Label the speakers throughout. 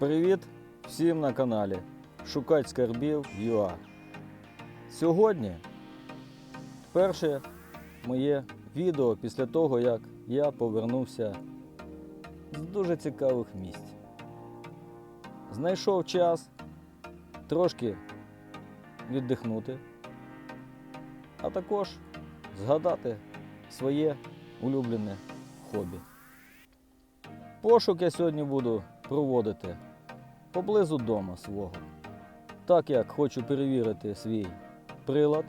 Speaker 1: Привіт всім на каналі Шукать скарбів ЮА. Сьогодні перше моє відео після того, як я повернувся з дуже цікавих місць. Знайшов час трошки віддихнути, а також згадати своє улюблене хобі. Пошук я сьогодні буду проводити поблизу дома свого. Так як хочу перевірити свій прилад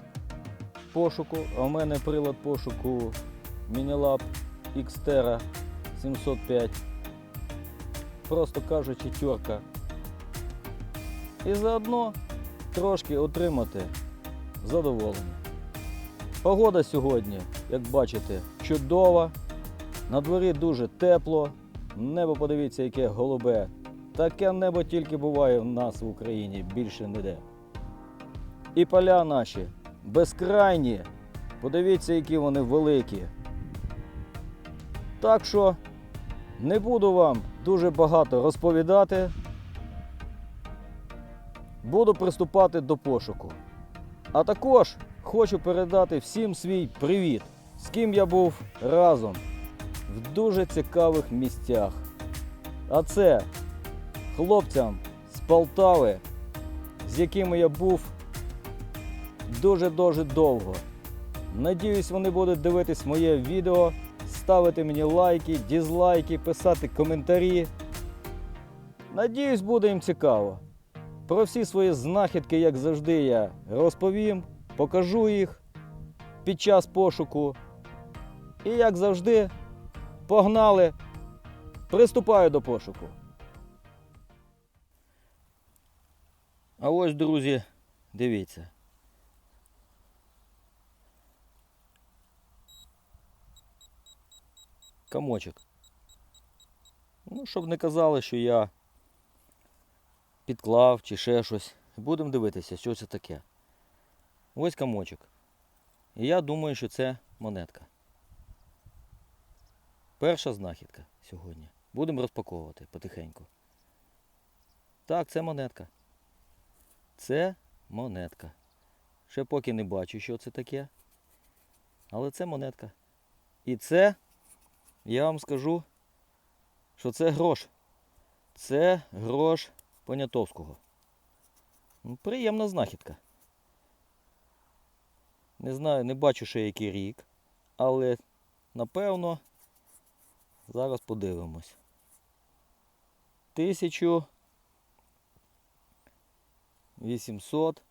Speaker 1: пошуку, а в мене прилад пошуку Minilab Xterra 705. Просто кажучи, тьорка. І заодно трошки отримати задоволення. Погода сьогодні, як бачите, чудова. На дворі дуже тепло. Небо подивіться, яке голубе. Таке небо тільки буває в нас в Україні, більше ніде. І поля наші безкрайні. Подивіться, які вони великі. Так що не буду вам дуже багато розповідати. Буду приступати до пошуку. А також хочу передати всім свій привіт, з ким я був разом в дуже цікавих місцях. А це хлопцям з Полтави, з якими я був дуже-дуже довго. Надіюсь, вони будуть дивитись моє відео, ставити мені лайки, дізлайки, писати коментарі. Надіюсь, буде їм цікаво. Про всі свої знахідки, як завжди, я розповім, покажу їх під час пошуку. І як завжди, Погнали. Приступаю до пошуку. А ось, друзі, дивіться. Камочок. Ну, щоб не казали, що я підклав чи ще щось. Будемо дивитися, що це таке. Ось камочок. І я думаю, що це монетка. Перша знахідка сьогодні. Будемо розпаковувати потихеньку. Так, це монетка. Це монетка. Ще поки не бачу, що це таке. Але це монетка. І це, я вам скажу, що це грош. Це грош Понятовського. Ну, Приємна знахідка. Не знаю, не бачу ще який рік, але напевно. Зараз подивимось. Тисячу. 800.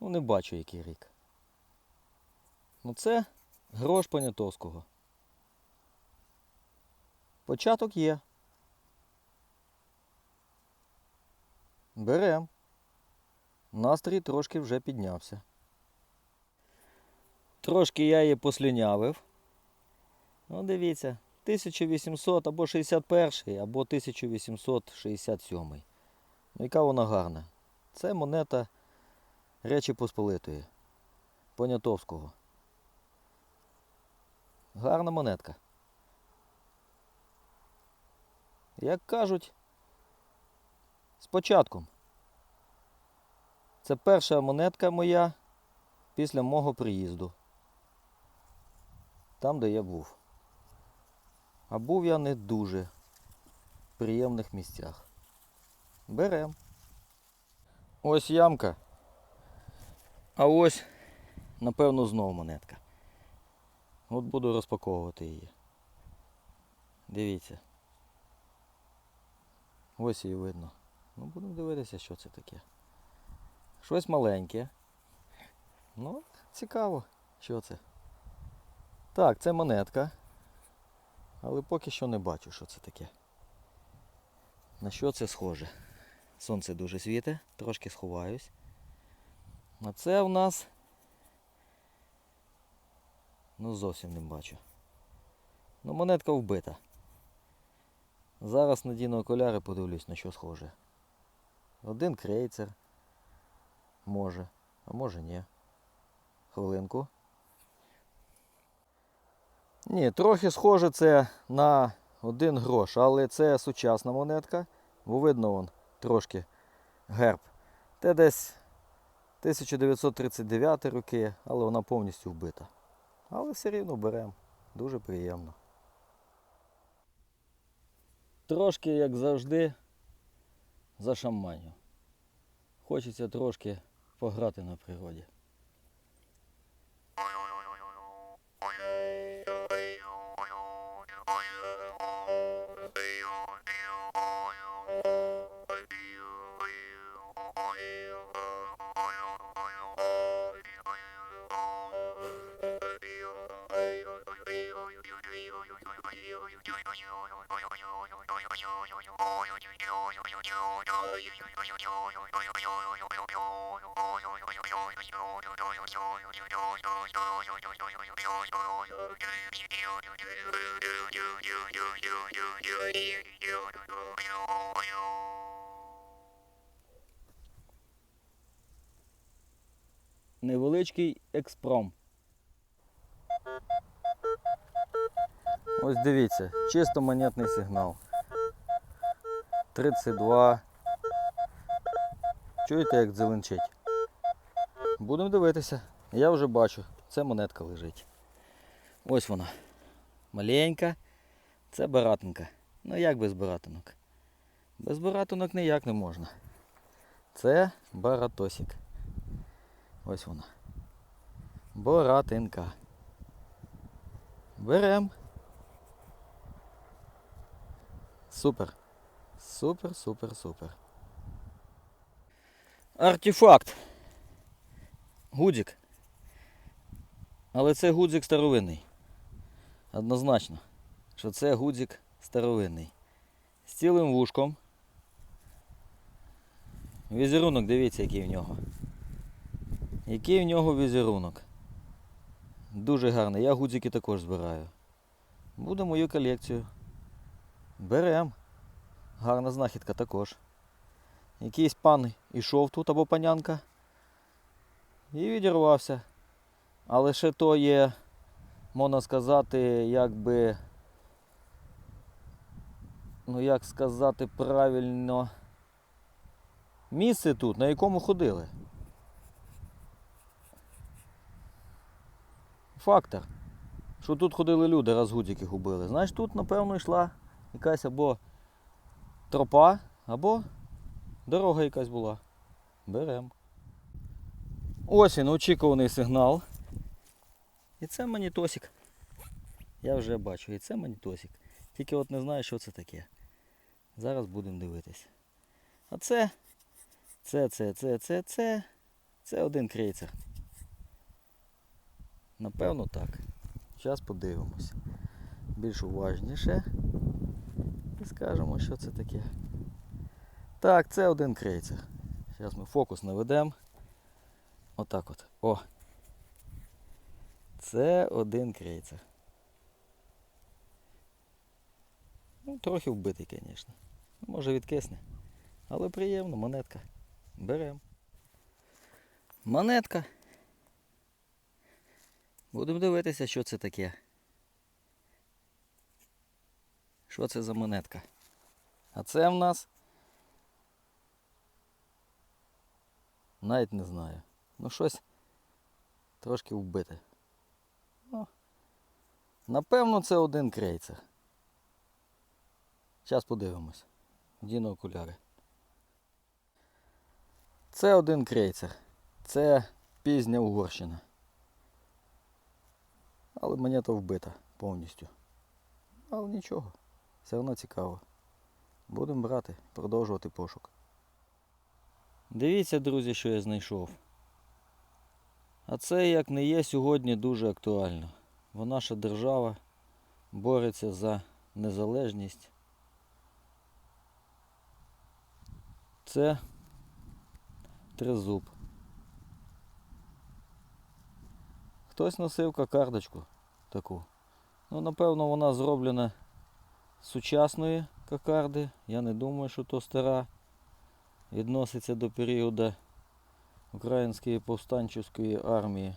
Speaker 1: Ну, не бачу який рік. Ну це грош Понятовського. Початок є. Берем. Настрій трошки вже піднявся. Трошки я її послюнявив. Ну, дивіться. 1800 або 61 або 1867. Ну, яка вона гарна. Це монета Речі Посполитої. Понятовського. Гарна монетка. Як кажуть, з початком. Це перша монетка моя після мого приїзду. Там, де я був. А був я не дуже в приємних місцях. Берем. Ось ямка. А ось, напевно, знову монетка. От буду розпаковувати її. Дивіться. Ось її видно. Ну, будемо дивитися, що це таке. Щось маленьке. Ну, цікаво, що це. Так, це монетка. Але поки що не бачу, що це таке. На що це схоже? Сонце дуже світе, трошки сховаюсь. А це в нас... Ну зовсім не бачу. Ну монетка вбита. Зараз надіну окуляри, подивлюсь, на що схоже. Один крейцер. Може, а може ні. Хвилинку. Ні, трохи схоже це на один грош, але це сучасна монетка. бо видно вон трошки герб. Те десь 1939 роки, але вона повністю вбита. Але все рівно беремо. Дуже приємно. Трошки, як завжди, за шаманю. Хочеться трошки пограти на природі. Невеличкий експром. Ось дивіться, чисто монетний сигнал. 32. Чуєте, як дзеленчить? Будемо дивитися. Я вже бачу, це монетка лежить. Ось вона. Маленька. Це баратинка. Ну як без баратинок? Без баратинок ніяк не можна. Це баратосик. Ось вона. Боратинка. Берем. Супер. Супер, супер, супер. Артефакт. Гудзик. Але це гудзик старовинний. Однозначно, що це гудзик старовинний. З цілим вушком. Візерунок, дивіться, який в нього. Який в нього візерунок. Дуже гарний. Я гудзики також збираю. Буде мою колекцію. Берем. Гарна знахідка також. Якийсь пан ішов тут або панянка. І відірвався. Але ще то є, можна сказати, якби. Ну як сказати правильно. Місце тут, на якому ходили. Фактор. Що тут ходили люди, раз гудзики губили. Значить тут, напевно, йшла якась або тропа, або дорога якась була. Берем. Ось він, очікуваний сигнал. І це манітосик. Я вже бачу, і це манітосик. Тільки от не знаю, що це таке. Зараз будемо дивитись. А це, це, це, це, це, це, це один крейцер. Напевно так. Зараз подивимось. Більш уважніше. Скажемо, що це таке. Так, це один крейцер. Зараз ми фокус наведемо. Отак от. О. Це один крейцер. Ну, трохи вбитий, звісно. Може відкисне. Але приємно, монетка. Беремо. Монетка. Будемо дивитися, що це таке. Що це за монетка? А це в нас. Навіть не знаю. Ну щось трошки вбите. Ну, напевно, це один крейцер. Зараз подивимось. Діно окуляри. Це один крейцер. Це пізня Угорщина. Але монета вбита повністю. Але нічого, все одно цікаво. Будемо брати, продовжувати пошук. Дивіться, друзі, що я знайшов. А це як не є сьогодні дуже актуально. Бо наша держава бореться за незалежність. Це тризуб. Хтось носив кокардочку таку. Ну, напевно, вона зроблена сучасної кокарди. Я не думаю, що то стара. Відноситься до періоду Української повстанчої армії.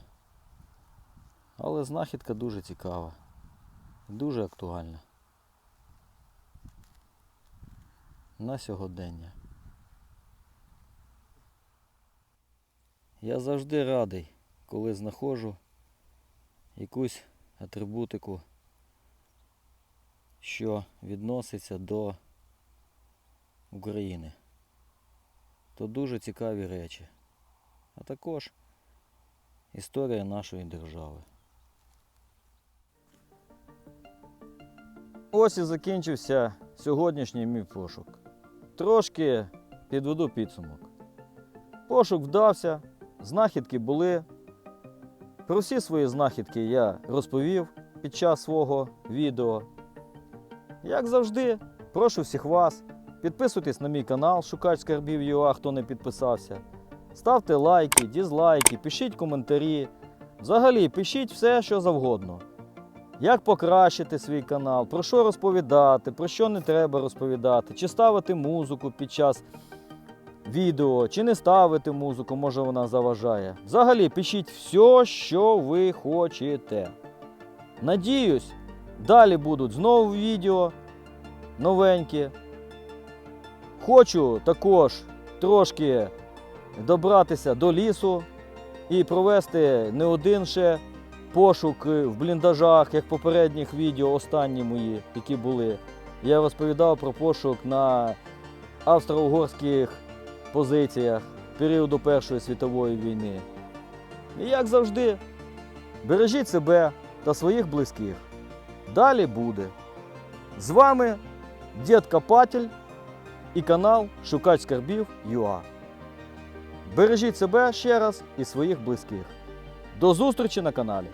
Speaker 1: Але знахідка дуже цікава. Дуже актуальна. на сьогодення. Я завжди радий, коли знаходжу якусь атрибутику, що відноситься до України. То дуже цікаві речі. А також історія нашої держави. Ось і закінчився сьогоднішній мій пошук. Трошки підведу підсумок. Пошук вдався, знахідки були. Про всі свої знахідки я розповів під час свого відео. Як завжди, прошу всіх вас, підписуйтесь на мій канал Шукач скарбів ЮА, хто не підписався. Ставте лайки, дізлайки, пишіть коментарі. Взагалі, пишіть все, що завгодно. Як покращити свій канал, про що розповідати, про що не треба розповідати, чи ставити музику під час відео, чи не ставити музику, може вона заважає. Взагалі, пишіть все, що ви хочете. Надіюсь, далі будуть знову відео новенькі. Хочу також трошки добратися до лісу і провести не один ще пошук в бліндажах, як попередніх відео, останні мої, які були. Я розповідав про пошук на австро-угорських позиціях періоду Першої світової війни. І як завжди, бережіть себе та своїх близьких. Далі буде. З вами Дід Копатель і канал Шукач скарбів ЮА. Бережіть себе ще раз і своїх близьких. До зустрічі на каналі!